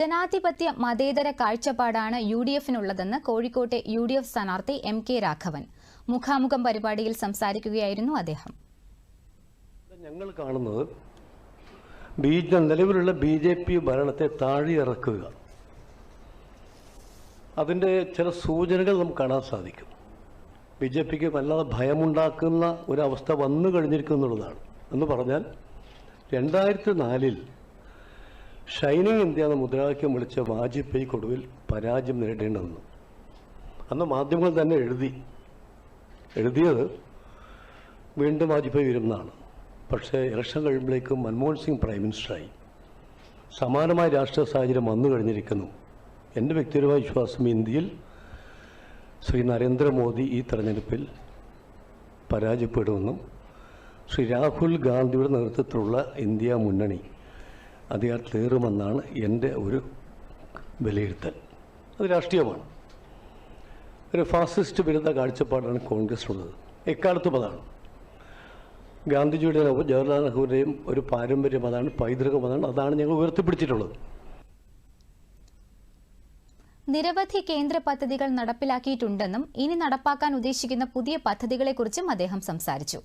ജനാധിപത്യ മതേതര കാഴ്ചപ്പാടാണ് യു ഡി എഫിനുള്ളതെന്ന് കോഴിക്കോട്ടെ യു ഡി എഫ് സ്ഥാനാർത്ഥി എം കെ രാഘവൻ. മുഖാമുഖം പരിപാടിയിൽ സംസാരിക്കുകയായിരുന്നു അദ്ദേഹം. ഞങ്ങൾ കാണുന്നത് നിലവിലുള്ള ബി ജെ പി ഭരണത്തെ താഴെയിറക്കുക. അതിന്റെ ചില സൂചനകൾ നമുക്ക് കാണാൻ സാധിക്കും. ബി ജെ പിക്ക് വല്ലാതെ ഭയമുണ്ടാക്കുന്ന ഒരവസ്ഥ വന്നു കഴിഞ്ഞിരിക്കുന്നുള്ളതാണ്. എന്ന് പറഞ്ഞാൽ രണ്ടായിരത്തി നാലിൽ ഷൈനിങ് ഇന്ത്യ എന്ന മുദ്രാവാക്യം വിളിച്ച വാജ്പേയിക്ക് ഒടുവിൽ പരാജയം നേരിടേണ്ടി വന്നു അന്ന് മാധ്യമങ്ങൾ തന്നെ എഴുതി എഴുതിയത് വീണ്ടും വാജ്പേയി വരുന്നതാണ് പക്ഷേ ഇലക്ഷൻ കഴിയുമ്പോഴേക്കും മൻമോഹൻ സിംഗ് പ്രൈം മിനിസ്റ്ററായി സമാനമായ രാഷ്ട്രീയ സാഹചര്യം വന്നു കഴിഞ്ഞിരിക്കുന്നു. എന്റെ വ്യക്തിപരമായ വിശ്വാസം ഇന്ത്യയിൽ ശ്രീ നരേന്ദ്രമോദി ഈ തെരഞ്ഞെടുപ്പിൽ പരാജയപ്പെടുമെന്നും ശ്രീ രാഹുൽ ഗാന്ധിയുടെ നേതൃത്വത്തിലുള്ള ഇന്ത്യ മുന്നണി അധികാരത്തിലേറുമെന്നാണ് എന്റെ ഒരു വിലയിരുത്തൽ. അത് രാഷ്ട്രീയമാണ്. ഒരു ഫാസിസ്റ്റ് വിരുദ്ധ കാഴ്ചപ്പാടാണ് കോൺഗ്രസിനുള്ളത് എക്കാലത്തും അതാണ്. ഗാന്ധിജിയുടെ ജവഹർലാൽ നെഹ്റുവിന്റെയും ഒരു പാരമ്പര്യം അതാണ് പൈതൃകം അതാണ് അതാണ് ഞങ്ങൾ ഉയർത്തിപ്പിടിച്ചിട്ടുള്ളത്. നിരവധി കേന്ദ്ര പദ്ധതികൾ നടപ്പിലാക്കിയിട്ടുണ്ടെന്നും ഇനി നടപ്പാക്കാൻ ഉദ്ദേശിക്കുന്ന പുതിയ പദ്ധതികളെക്കുറിച്ചും അദ്ദേഹം സംസാരിച്ചു.